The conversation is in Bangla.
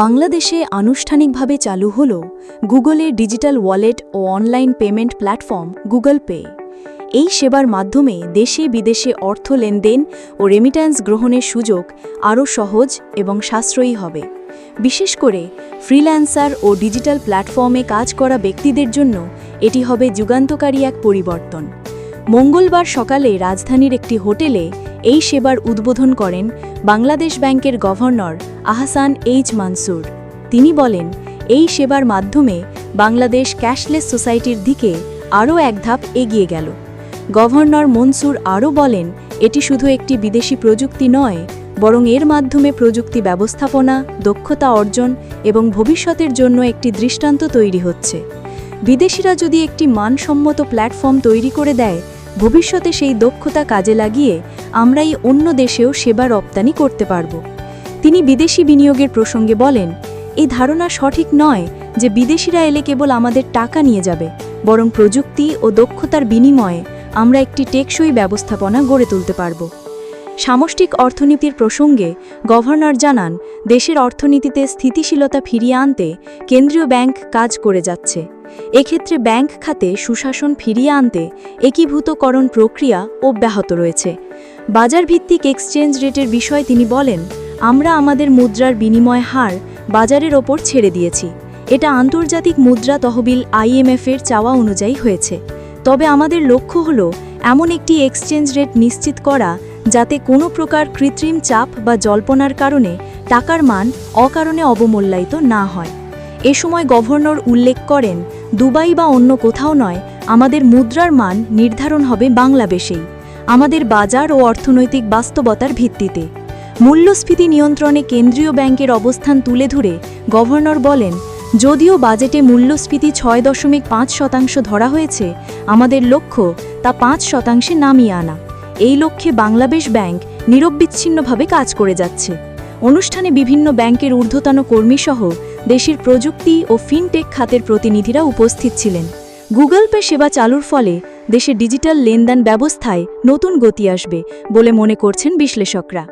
বাংলাদেশে আনুষ্ঠানিকভাবে চালু হল গুগলের ডিজিটাল ওয়ালেট ও online payment platform Google Pay. এই সেবার মাধ্যমে দেশে বিদেশে অর্থ লেনদেন ও রেমিট্যান্স গ্রহণের সুযোগ আরও সহজ এবং সাশ্রয়ী হবে। বিশেষ করে ফ্রিল্যান্সার ও ডিজিটাল প্ল্যাটফর্মে কাজ করা ব্যক্তিদের জন্য এটি হবে যুগান্তকারী এক পরিবর্তন। মঙ্গলবার সকালে রাজধানীর একটি হোটেলে এই সেবার উদ্বোধন করেন বাংলাদেশ ব্যাংকের গভর্নর আহসান এইচ মানসুর। তিনি বলেন, এই সেবার মাধ্যমে বাংলাদেশ ক্যাশলেস সোসাইটির দিকে আরও এক ধাপ এগিয়ে গেল। গভর্নর মনসুর আরও বলেন, এটি শুধু একটি বিদেশি প্রযুক্তি নয়, বরং এর মাধ্যমে প্রযুক্তি ব্যবস্থাপনা, দক্ষতা অর্জন এবং ভবিষ্যতের জন্য একটি দৃষ্টান্ত তৈরি হচ্ছে। বিদেশিরা যদি একটি মানসম্মত প্ল্যাটফর্ম তৈরি করে দেয়, ভবিষ্যতে সেই দক্ষতা কাজে লাগিয়ে আমরাই অন্য দেশেও সেবা রপ্তানি করতে পারব। তিনি বিদেশি বিনিয়োগের প্রসঙ্গে বলেন এই ধারণা সঠিক নয় যে বিদেশিরা এলে কেবল আমাদের টাকা নিয়ে যাবে, বরং প্রযুক্তি ও দক্ষতার বিনিময়ে আমরা একটি টেকসই ব্যবস্থাপনা গড়ে তুলতে পারব। সামষ্টিক অর্থনীতির প্রসঙ্গে গভর্নর জানান, দেশের অর্থনীতিতে স্থিতিশীলতা ফিরিয়ে আনতে কেন্দ্রীয় ব্যাংক কাজ করে যাচ্ছে। এক্ষেত্রে ব্যাংক খাতে সুশাসন ফিরিয়ে আনতে একীভূতকরণ প্রক্রিয়া অব্যাহত রয়েছে। বাজারভিত্তিক এক্সচেঞ্জ রেটের বিষয়ে তিনি বলেন আমরা আমাদের মুদ্রার বিনিময় হার বাজারের ওপর ছেড়ে দিয়েছি। এটা আন্তর্জাতিক মুদ্রা তহবিল আইএমএফের চাওয়া অনুযায়ী হয়েছে। তবে আমাদের লক্ষ্য হল এমন একটি এক্সচেঞ্জ রেট নিশ্চিত করা যাতে কোনো প্রকার কৃত্রিম চাপ বা জল্পনার কারণে টাকার মান অকারণে অবমূল্যায়িত না হয়। এ সময় গভর্নর উল্লেখ করেন, দুবাই বা অন্য কোথাও নয়, আমাদের মুদ্রার মান নির্ধারণ হবে বাংলাদেশেই। আমাদের বাজার ও অর্থনৈতিক বাস্তবতার ভিত্তিতে। মূল্যস্ফীতি নিয়ন্ত্রণে কেন্দ্রীয় ব্যাংকের অবস্থান তুলে ধরে গভর্নর বলেন, যদিও বাজেটে মূল্যস্ফীতি ছয় দশমিক পাঁচ শতাংশ ধরা হয়েছে, আমাদের লক্ষ্য তা পাঁচ শতাংশে নামিয়ে আনা। এই লক্ষ্যে বাংলাদেশ ব্যাংক নিরববিচ্ছিন্নভাবে কাজ করে যাচ্ছে। অনুষ্ঠানে বিভিন্ন ব্যাংকের ঊর্ধ্বতন কর্মীসহ দেশের প্রযুক্তি ও ফিনটেক খাতের প্রতিনিধিরা উপস্থিত ছিলেন। গুগল পে সেবা চালুর ফলে দেশে ডিজিটাল লেনদেন ব্যবস্থায় নতুন গতি আসবে বলে মনে করছেন বিশ্লেষকরা।